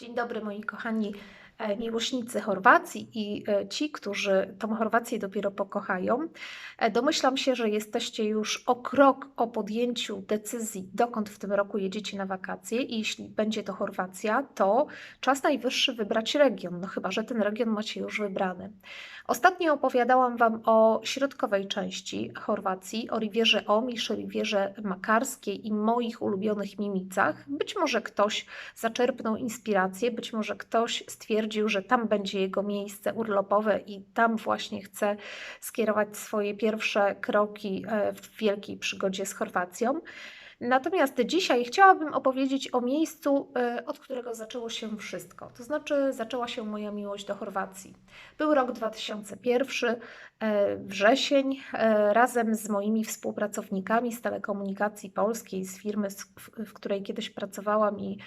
Dzień dobry moi kochani miłośnicy Chorwacji i e, ci, którzy tą Chorwację dopiero pokochają. E, domyślam się, że jesteście już o krok o podjęciu decyzji, dokąd w tym roku jedziecie na wakacje i jeśli będzie to Chorwacja, to czas najwyższy wybrać region, no chyba, że ten region macie już wybrany. Ostatnio opowiadałam Wam o środkowej części Chorwacji, o Rivierze Omisz, Rivierze Makarskiej i moich ulubionych Mimicach. Być może ktoś zaczerpnął inspirację, być może ktoś stwierdził, że tam będzie jego miejsce urlopowe i tam właśnie chce skierować swoje pierwsze kroki e, w wielkiej przygodzie z Chorwacją. Natomiast dzisiaj chciałabym opowiedzieć o miejscu, e, od którego zaczęło się wszystko. To znaczy, zaczęła się moja miłość do Chorwacji. Był rok 2001, e, wrzesień. E, razem z moimi współpracownikami z telekomunikacji polskiej, z firmy, w której kiedyś pracowałam i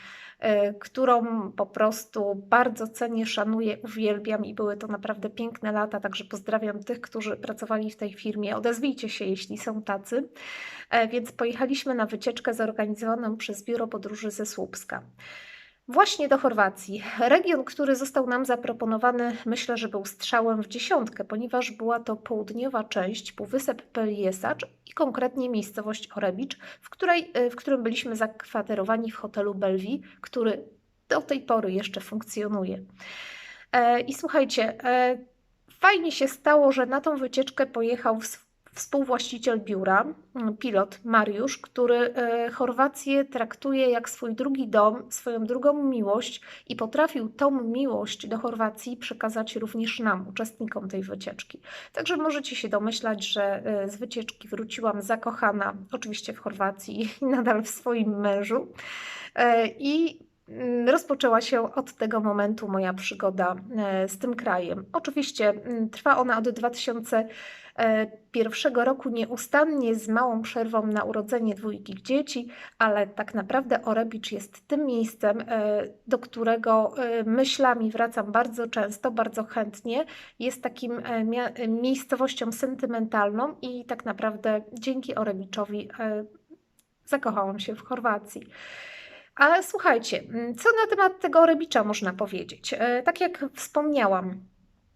którą po prostu bardzo cenię, szanuję, uwielbiam i były to naprawdę piękne lata. Także pozdrawiam tych, którzy pracowali w tej firmie. Odezwijcie się, jeśli są tacy. Więc pojechaliśmy na wycieczkę zorganizowaną przez Biuro Podróży ze Słupska. Właśnie do Chorwacji. Region, który został nam zaproponowany, myślę, że był strzałem w dziesiątkę, ponieważ była to południowa część Półwysep Peliesacz i konkretnie miejscowość Orebicz, w, której, e, w którym byliśmy zakwaterowani w hotelu Belwi, który do tej pory jeszcze funkcjonuje. E, I słuchajcie, e, fajnie się stało, że na tą wycieczkę pojechał współwłaściciel biura, mm, pilot Mariusz, który e, Chorwację traktuje jak swój drugi dom, swoją drugą miłość i potrafił tą miłość do Chorwacji przekazać również nam, uczestnikom tej wycieczki. Także możecie się domyślać, że e, z wycieczki wróciłam zakochana, oczywiście w Chorwacji i nadal w swoim mężu. E, I mm, rozpoczęła się od tego momentu moja przygoda z tym krajem. Oczywiście mm, trwa ona od 2000 E, pierwszego roku nieustannie z małą przerwą na urodzenie dwójki dzieci, ale tak naprawdę Orebicz jest tym miejscem, e, do którego e, myślami wracam bardzo często, bardzo chętnie. Jest takim miejscowością sentymentalną i tak naprawdę dzięki Orebiczowi zakochałam się w Chorwacji. Ale słuchajcie, co na temat tego Orebicza można powiedzieć? Tak jak wspomniałam,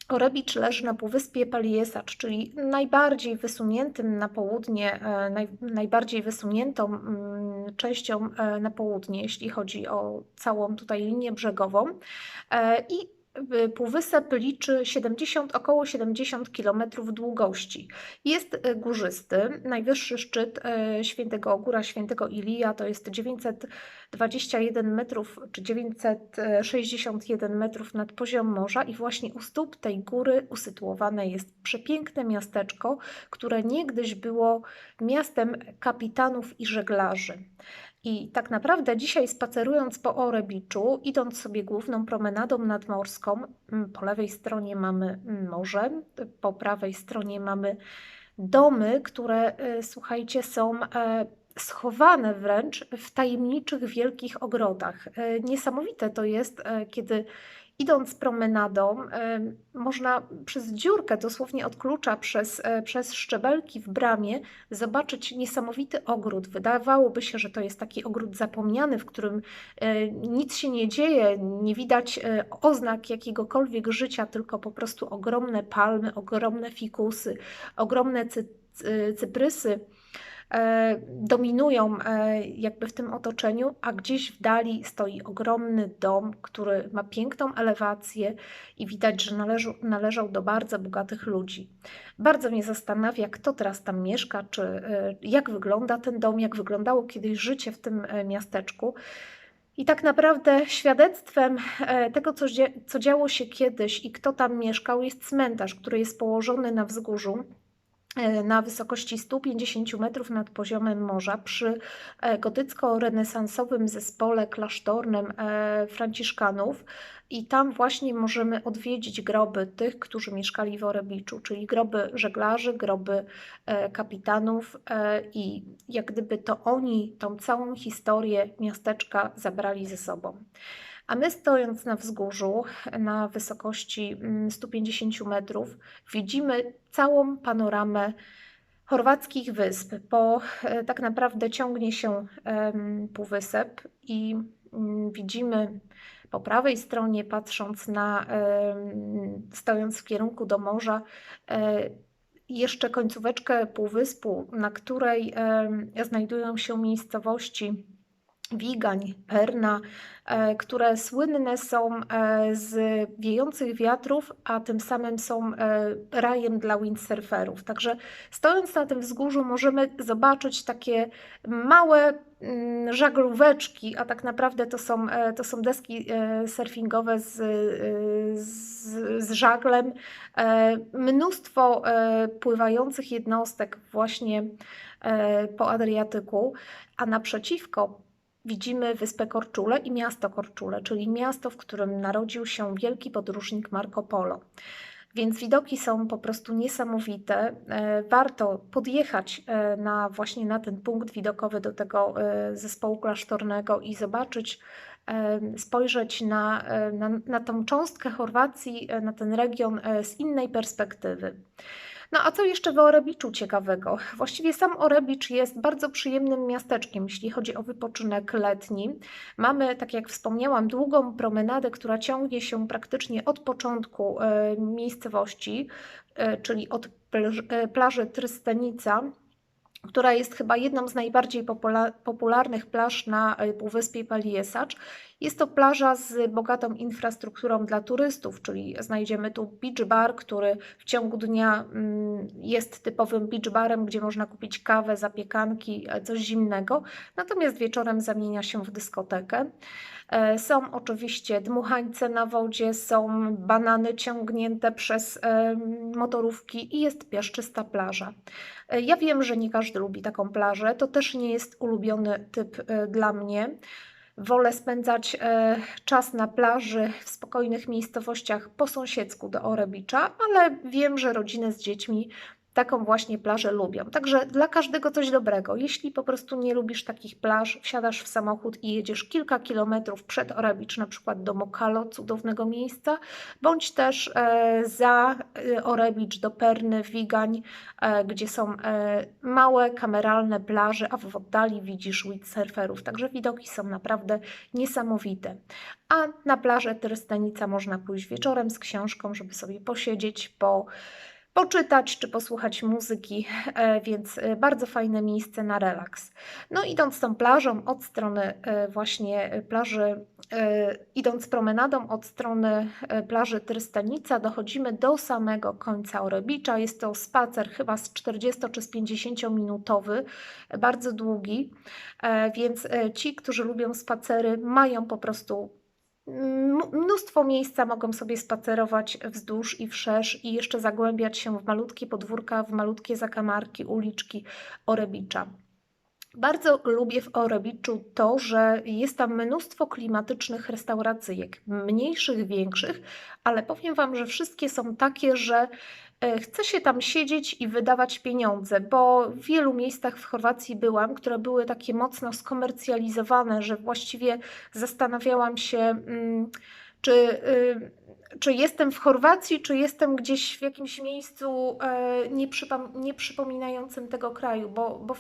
Orebicz leży na półwyspie Paliesacz, czyli najbardziej wysuniętym na południe, e, naj, najbardziej wysuniętą mm, częścią e, na południe, jeśli chodzi o całą tutaj linię brzegową. E, I Półwysep liczy 70, około 70 km długości. Jest e, górzysty. Najwyższy szczyt e, Świętego Góra Świętego Ilija to jest 921 metrów czy 961 metrów nad poziom morza i właśnie u stóp tej góry usytuowane jest przepiękne miasteczko, które niegdyś było miastem kapitanów i żeglarzy. I tak naprawdę dzisiaj spacerując po Orebiczu, idąc sobie główną promenadą nadmorską, mm, po lewej stronie mamy morze, po prawej stronie mamy domy, które y, słuchajcie, są e, schowane wręcz w tajemniczych wielkich ogrodach. E, niesamowite to jest, e, kiedy idąc promenadą, można przez dziurkę, dosłownie od klucza, przez, e, przez szczebelki w bramie, zobaczyć niesamowity ogród. Wydawałoby się, że to jest taki ogród zapomniany, w którym e, nic się nie dzieje, nie widać e, oznak jakiegokolwiek życia, tylko po prostu ogromne palmy, ogromne fikusy, ogromne cy, cyprysy dominują e, jakby w tym otoczeniu, a gdzieś w dali stoi ogromny dom, który ma piękną elewację i widać, że należą, należał do bardzo bogatych ludzi. Bardzo mnie zastanawia, kto teraz tam mieszka, czy e, jak wygląda ten dom, jak wyglądało kiedyś życie w tym miasteczku. I tak naprawdę świadectwem tego, co, co działo się kiedyś i kto tam mieszkał, jest cmentarz, który jest położony na wzgórzu E, na wysokości 150 metrów nad poziomem morza przy e, gotycko-renesansowym zespole klasztornym e, Franciszkanów. I tam właśnie możemy odwiedzić groby tych, którzy mieszkali w Orebiczu, czyli groby żeglarzy, groby kapitanów i jak gdyby to oni tą całą historię miasteczka zabrali ze sobą. A my stojąc na wzgórzu na wysokości 150 mm, metrów, widzimy całą panoramę chorwackich wysp, bo e, tak naprawdę ciągnie się półwysep i mm, widzimy Po prawej stronie, patrząc na, stojąc w kierunku do morza, e, jeszcze końcóweczkę półwyspu, na której znajdują się miejscowości Wigań, Perna, e, które słynne są e, z wiejących wiatrów, a tym samym są e, rajem dla windsurferów. Także stojąc na tym wzgórzu możemy zobaczyć takie małe mm, żaglóweczki, a tak naprawdę to są, to są deski surfingowe z, z, z żaglem. Mnóstwo pływających jednostek właśnie po Adriatyku, a naprzeciwko widzimy wyspę Korczule i miasto Korczule, czyli miasto, w którym narodził się wielki podróżnik Marco Polo. Więc widoki są po prostu niesamowite. E, warto podjechać e, na właśnie na ten punkt widokowy do tego e, zespołu klasztornego i zobaczyć, spojrzeć na, na, na tą cząstkę Chorwacji, na ten region z innej perspektywy. No a co jeszcze w Orebiczu ciekawego? Właściwie sam Orebicz jest bardzo przyjemnym miasteczkiem, jeśli chodzi o wypoczynek letni. Mamy, tak jak wspomniałam, długą promenadę, która ciągnie się praktycznie od początku e, miejscowości, e, czyli od e, plaży Trystenica która jest chyba jedną z najbardziej popularnych plaż na Półwyspie Paliesacz. Jest to plaża z bogatą infrastrukturą dla turystów, czyli znajdziemy tu beach bar, który w ciągu dnia mm, jest typowym beach barem, gdzie można kupić kawę, zapiekanki, e, coś zimnego, natomiast wieczorem zamienia się w dyskotekę. E, są oczywiście dmuchańce na wodzie, są banany ciągnięte przez motorówki i jest piaszczysta plaża. E, ja wiem, że nie każdy lubi taką plażę, to też nie jest ulubiony typ dla mnie. Wolę spędzać e, czas na plaży w spokojnych miejscowościach po sąsiedzku do Orebicza, ale wiem, że rodziny z dziećmi taką właśnie plażę lubią. Także dla każdego coś dobrego. Jeśli po prostu nie lubisz takich plaż, wsiadasz w samochód i jedziesz kilka kilometrów przed Orebicz, na przykład do Mokalo, cudownego miejsca, bądź też e, za e, Orebicz do Perny, Wigań, e, gdzie są małe, kameralne plaże, a w oddali widzisz windsurferów. Także widoki są naprawdę niesamowite. A na plażę Trystanica można pójść wieczorem z książką, żeby sobie posiedzieć, po poczytać czy posłuchać muzyki, e, więc e, bardzo fajne miejsce na relaks. No idąc tą plażą od strony e, właśnie plaży, idąc promenadą od strony plaży Trystanica dochodzimy do samego końca Orebicza. Jest to spacer chyba z 40 czy z 50 minutowy, bardzo długi, więc ci, którzy lubią spacery mają po prostu mnóstwo miejsca mogą sobie spacerować wzdłuż i wszerz i jeszcze zagłębiać się w malutkie podwórka, w malutkie zakamarki, uliczki Orebicza. Bardzo lubię w Orebiczu to, że jest tam mnóstwo klimatycznych restauracyjek, mniejszych, większych, ale powiem Wam, że wszystkie są takie, że chce się tam siedzieć i wydawać pieniądze, bo w wielu miejscach w Chorwacji byłam, które były takie mocno skomercjalizowane, że właściwie zastanawiałam się, mm, czy, y, czy jestem w Chorwacji, czy jestem gdzieś w jakimś miejscu e, nieprzypominającym tego kraju, bo, bo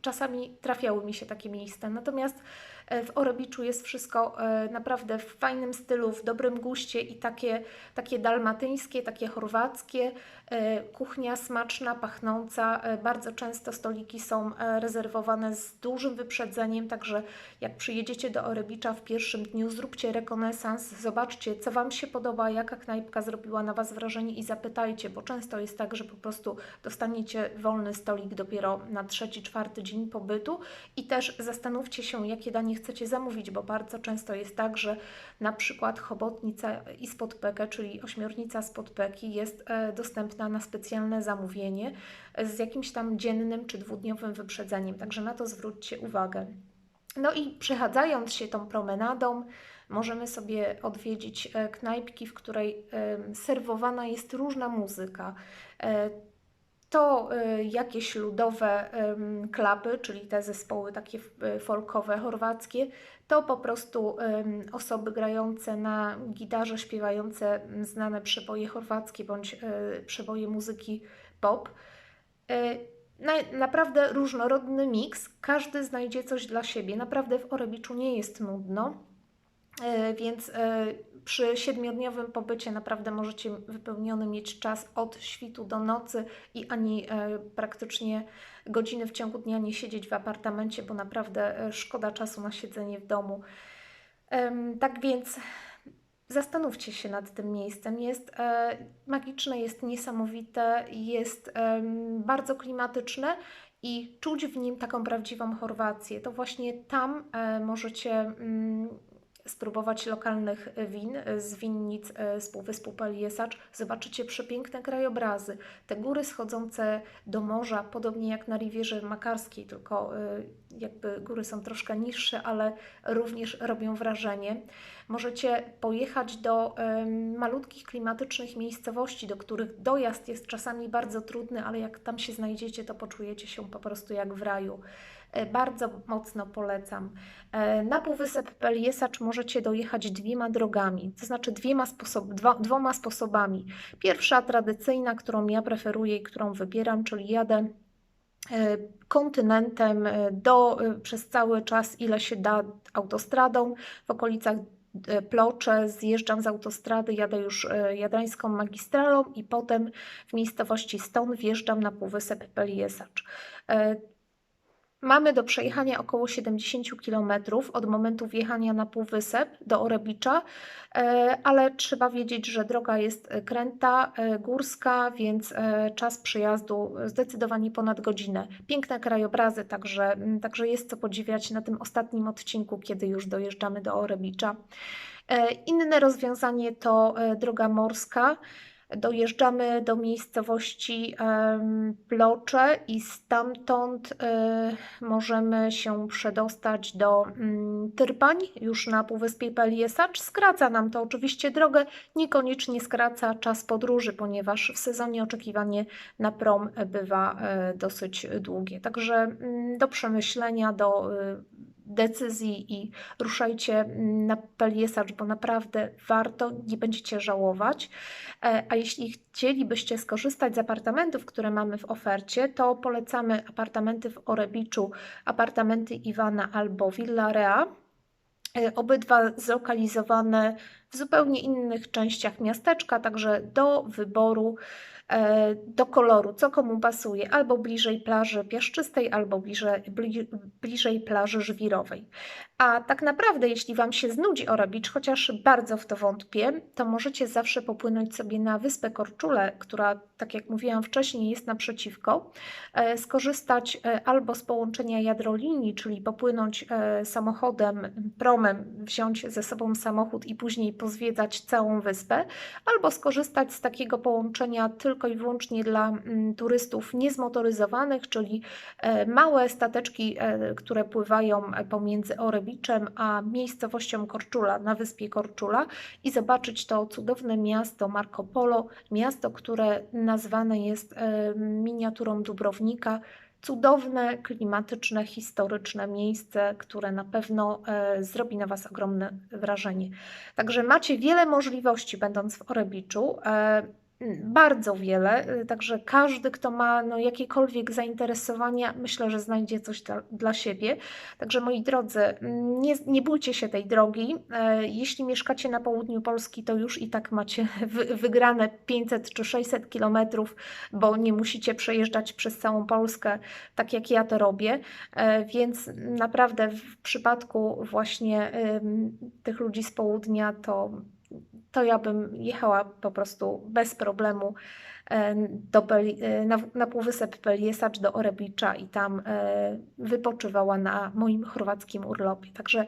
czasami trafiały mi się takie miejsca. Natomiast E, w Orobiczu jest wszystko e, naprawdę w fajnym stylu, w dobrym guście i takie, takie dalmatyńskie, takie chorwackie. E, kuchnia smaczna, pachnąca. Bardzo często stoliki są rezerwowane z dużym wyprzedzeniem, także jak przyjedziecie do Orebicza w pierwszym dniu, zróbcie rekonesans, zobaczcie, co Wam się podoba, jaka knajpka zrobiła na Was wrażenie i zapytajcie, bo często jest tak, że po prostu dostaniecie wolny stolik dopiero na trzeci, czwarty dzień pobytu i też zastanówcie się, jakie danie chcecie zamówić, bo bardzo często jest tak, że na przykład chobotnica i spodpekę, czyli ośmiornica spodpeki jest e, dostępna na specjalne zamówienie z jakimś tam dziennym czy dwudniowym wyprzedzeniem, także na to zwróćcie uwagę. No i przechadzając się tą promenadą, możemy sobie odwiedzić e, knajpki, w której serwowana jest różna muzyka. To y, jakieś ludowe klapy, czyli te zespoły takie y, folkowe, chorwackie, to po prostu osoby grające na gitarze, śpiewające znane przeboje chorwackie bądź y, przeboje muzyki pop. naprawdę różnorodny miks, każdy znajdzie coś dla siebie. Naprawdę w Orebiczu nie jest nudno. Więc przy siedmiodniowym pobycie naprawdę możecie wypełniony mieć czas od świtu do nocy i ani e, praktycznie godziny w ciągu dnia nie siedzieć w apartamencie, bo naprawdę e, szkoda czasu na siedzenie w domu. Tak więc zastanówcie się nad tym miejscem. Jest e, magiczne, jest niesamowite, jest em, bardzo klimatyczne i czuć w nim taką prawdziwą Chorwację. To właśnie tam e, możecie mm, spróbować lokalnych win z winnic e, z Półwyspu Peliesacz. Zobaczycie przepiękne krajobrazy. Te góry schodzące do morza, podobnie jak na Riwierze Makarskiej, tylko e, jakby góry są troszkę niższe, ale również robią wrażenie. Możecie pojechać do malutkich klimatycznych miejscowości, do których dojazd jest czasami bardzo trudny, ale jak tam się znajdziecie, to poczujecie się po prostu jak w raju. E, Bardzo mocno polecam. E, Na Półwysep Peliesacz możecie dojechać dwiema drogami, to znaczy dwiema sposob, dwoma sposobami. Pierwsza tradycyjna, którą ja preferuję i którą wybieram, czyli jadę e, kontynentem do, przez cały czas, ile się da autostradą w okolicach Plocze, zjeżdżam z autostrady, jadę już jadrańską magistralą i potem w miejscowości Ston wjeżdżam na Półwysep Peliesacz. Mamy do przejechania około 70 km od momentu wjechania na Półwysep do Orebicza, e, ale trzeba wiedzieć, że droga jest e, kręta, e, górska, więc czas przyjazdu zdecydowanie ponad godzinę. Piękne krajobrazy, także, także jest co podziwiać na tym ostatnim odcinku, kiedy już dojeżdżamy do Orebicza. Inne rozwiązanie to droga morska. Dojeżdżamy do miejscowości Plocze i stamtąd e, możemy się przedostać do mm, Tyrpań, już na Półwyspie Peliesacz. Skraca nam to oczywiście drogę, niekoniecznie skraca czas podróży, ponieważ w sezonie oczekiwanie na prom bywa e, dosyć długie. Także mm, do przemyślenia, do e, decyzji i ruszajcie mm, na Peliesacz, bo naprawdę warto, nie będziecie żałować. E, A jeśli chcielibyście skorzystać z apartamentów, które mamy w ofercie, to polecamy apartamenty w Orebiczu, apartamenty Iwana albo Villa Rea. E, Obydwa zlokalizowane w zupełnie innych częściach miasteczka, także do wyboru, do koloru, co komu pasuje, albo bliżej plaży piaszczystej, albo bliżej, bli, bliżej plaży żwirowej. A tak naprawdę, jeśli Wam się znudzi Orebicz, chociaż bardzo w to wątpię, to możecie zawsze popłynąć sobie na wyspę Korczule, która, tak jak mówiłam wcześniej, jest naprzeciwko, e, skorzystać e, albo z połączenia jadrolinii, czyli popłynąć e, samochodem, promem, wziąć ze sobą samochód i później pozwiedzać całą wyspę, albo skorzystać z takiego połączenia tylko i wyłącznie dla mm, turystów niezmotoryzowanych, czyli e, małe stateczki, e, które pływają pomiędzy Orebiczem a miejscowością Korczula na wyspie Korczula i zobaczyć to cudowne miasto Marco Polo, miasto, które nazwane jest e, miniaturą Dubrownika. Cudowne, klimatyczne, historyczne miejsce, które na pewno e, zrobi na Was ogromne wrażenie. Także macie wiele możliwości, będąc w Orebiczu. E, bardzo wiele, y, także każdy, kto ma no, jakiekolwiek zainteresowania, myślę, że znajdzie coś dla, dla siebie. Także moi drodzy, mm, nie, nie bójcie się tej drogi. E, Jeśli mieszkacie na południu Polski, to już i tak macie wy, wygrane 500 czy 600 kilometrów, bo nie musicie przejeżdżać przez całą Polskę, tak jak ja to robię. E, Więc naprawdę w przypadku właśnie tych ludzi z południa, to to ja bym jechała po prostu bez problemu e, do Beli, e, na, na Półwysep Peliesacz do Orebicza i tam e, wypoczywała na moim chorwackim urlopie. Także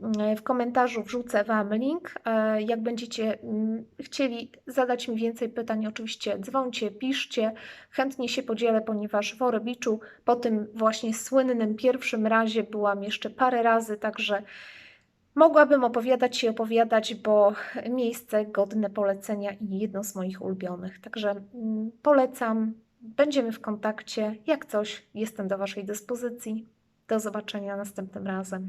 mm, w komentarzu wrzucę Wam link. Jak będziecie mm, chcieli zadać mi więcej pytań, oczywiście dzwońcie, piszcie. Chętnie się podzielę, ponieważ w Orebiczu po tym właśnie słynnym pierwszym razie byłam jeszcze parę razy, także Mogłabym opowiadać i opowiadać, bo miejsce godne polecenia i jedno z moich ulubionych. Także mm, polecam, będziemy w kontakcie. Jak coś, jestem do Waszej dyspozycji. Do zobaczenia następnym razem.